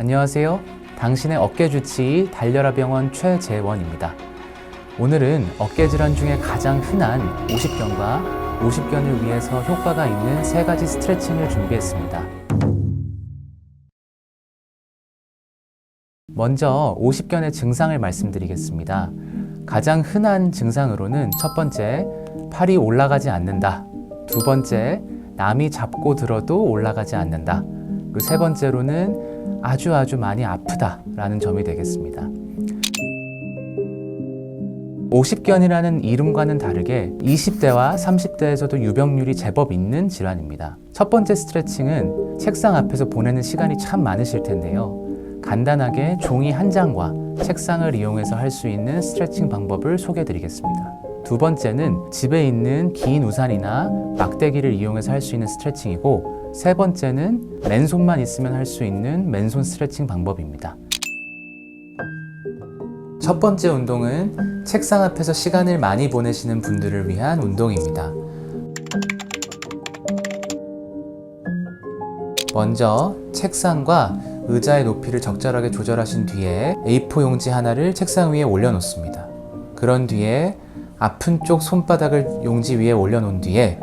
안녕하세요. 당신의 어깨 주치의 달려라 병원 최재원입니다. 오늘은 어깨 질환 중에 가장 흔한 50견과 50견을 위해서 효과가 있는 세 가지 스트레칭을 준비했습니다. 먼저 50견의 증상을 말씀드리겠습니다. 가장 흔한 증상으로는 첫 번째, 팔이 올라가지 않는다. 두 번째, 남이 잡고 들어도 올라가지 않는다. 그리고 세 번째로는 아주 아주 많이 아프다라는 점이 되겠습니다. 50견이라는 이름과는 다르게 20대와 30대에서도 유병률이 제법 있는 질환입니다. 첫 번째 스트레칭은 책상 앞에서 보내는 시간이 참 많으실 텐데요. 간단하게 종이 한 장과 책상을 이용해서 할 수 있는 스트레칭 방법을 소개해 드리겠습니다. 두 번째는 집에 있는 긴 우산이나 막대기를 이용해서 할 수 있는 스트레칭이고 세 번째는 맨손만 있으면 할 수 있는 맨손 스트레칭 방법입니다. 첫 번째 운동은 책상 앞에서 시간을 많이 보내시는 분들을 위한 운동입니다. 먼저 책상과 의자의 높이를 적절하게 조절하신 뒤에 A4 용지 하나를 책상 위에 올려놓습니다. 그런 뒤에 아픈 쪽 손바닥을 용지 위에 올려놓은 뒤에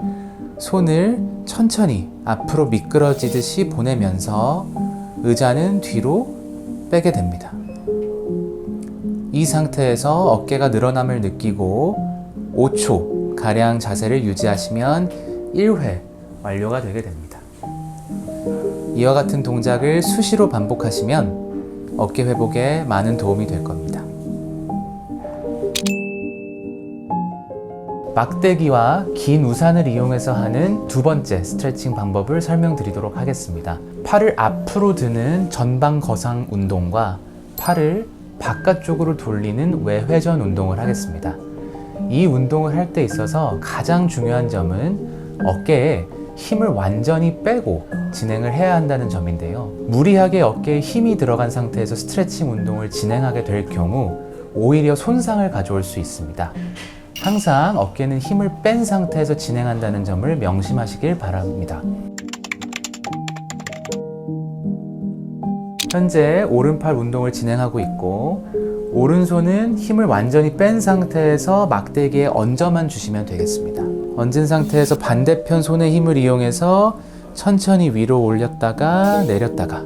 손을 천천히 앞으로 미끄러지듯이 보내면서 의자는 뒤로 빼게 됩니다. 이 상태에서 어깨가 늘어남을 느끼고 5초 가량 자세를 유지하시면 1회 완료가 되게 됩니다. 이와 같은 동작을 수시로 반복하시면 어깨 회복에 많은 도움이 될 겁니다. 막대기와 긴 우산을 이용해서 하는 두 번째 스트레칭 방법을 설명드리도록 하겠습니다. 팔을 앞으로 드는 전방 거상 운동과 팔을 바깥쪽으로 돌리는 외회전 운동을 하겠습니다. 이 운동을 할 때 있어서 가장 중요한 점은 어깨에 힘을 완전히 빼고 진행을 해야 한다는 점인데요. 무리하게 어깨에 힘이 들어간 상태에서 스트레칭 운동을 진행하게 될 경우 오히려 손상을 가져올 수 있습니다. 항상 어깨는 힘을 뺀 상태에서 진행한다는 점을 명심하시길 바랍니다. 현재 오른팔 운동을 진행하고 있고 오른손은 힘을 완전히 뺀 상태에서 막대기에 얹어만 주시면 되겠습니다. 얹은 상태에서 반대편 손의 힘을 이용해서 천천히 위로 올렸다가 내렸다가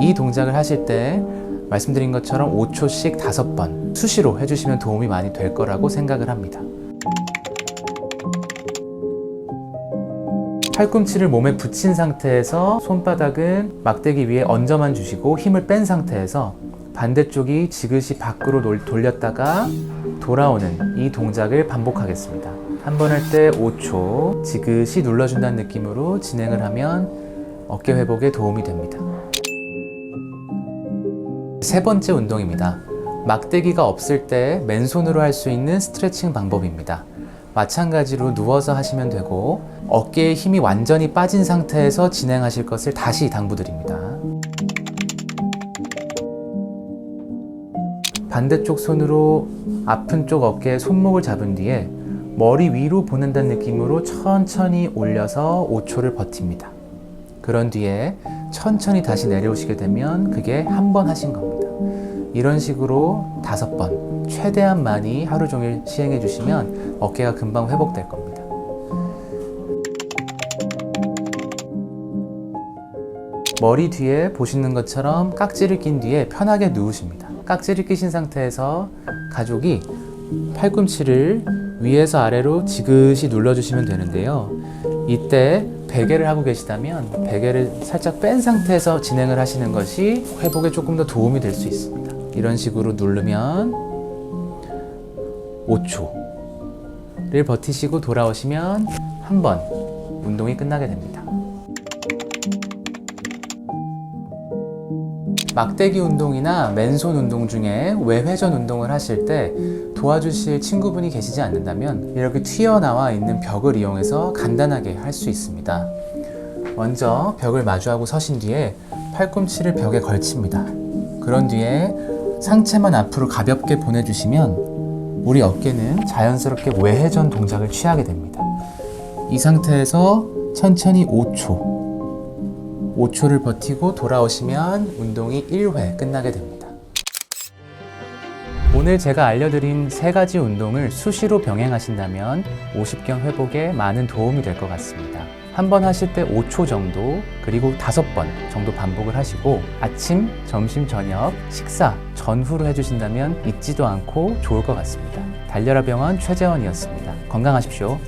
이 동작을 하실 때 말씀드린 것처럼 5초씩 5번 수시로 해주시면 도움이 많이 될 거라고 생각을 합니다. 팔꿈치를 몸에 붙인 상태에서 손바닥은 막대기 위에 얹어만 주시고 힘을 뺀 상태에서 반대쪽이 지그시 밖으로 돌렸다가 돌아오는 이 동작을 반복하겠습니다. 한 번 할 때 5초 지그시 눌러준다는 느낌으로 진행을 하면 어깨 회복에 도움이 됩니다. 세 번째 운동입니다. 막대기가 없을 때 맨손으로 할 수 있는 스트레칭 방법입니다. 마찬가지로 누워서 하시면 되고 어깨에 힘이 완전히 빠진 상태에서 진행하실 것을 다시 당부드립니다. 반대쪽 손으로 아픈 쪽 어깨에 손목을 잡은 뒤에 머리 위로 보낸다는 느낌으로 천천히 올려서 5초를 버팁니다. 그런 뒤에 천천히 다시 내려오시게 되면 그게 한 번 하신 겁니다. 이런 식으로 다섯 번, 최대한 많이 하루 종일 시행해 주시면 어깨가 금방 회복될 겁니다. 머리 뒤에 보시는 것처럼 깍지를 낀 뒤에 편하게 누우십니다. 깍지를 끼신 상태에서 가족이 팔꿈치를 위에서 아래로 지그시 눌러주시면 되는데요. 이때 베개를 하고 계시다면 베개를 살짝 뺀 상태에서 진행을 하시는 것이 회복에 조금 더 도움이 될 수 있습니다. 이런 식으로 누르면 5초를 버티시고 돌아오시면 한 번 운동이 끝나게 됩니다. 막대기 운동이나 맨손 운동 중에 외회전 운동을 하실 때 도와주실 친구분이 계시지 않는다면 이렇게 튀어나와 있는 벽을 이용해서 간단하게 할 수 있습니다. 먼저 벽을 마주하고 서신 뒤에 팔꿈치를 벽에 걸칩니다. 그런 뒤에 상체만 앞으로 가볍게 보내주시면 우리 어깨는 자연스럽게 외회전 동작을 취하게 됩니다. 이 상태에서 천천히 5초 5초를 버티고 돌아오시면 운동이 1회 끝나게 됩니다. 오늘 제가 알려드린 세 가지 운동을 수시로 병행하신다면 50견 회복에 많은 도움이 될 것 같습니다. 한 번 하실 때 5초 정도, 그리고 다섯 번 정도 반복을 하시고 아침, 점심, 저녁, 식사 전후로 해주신다면 잊지도 않고 좋을 것 같습니다. 달려라 병원 최재원이었습니다. 건강하십시오.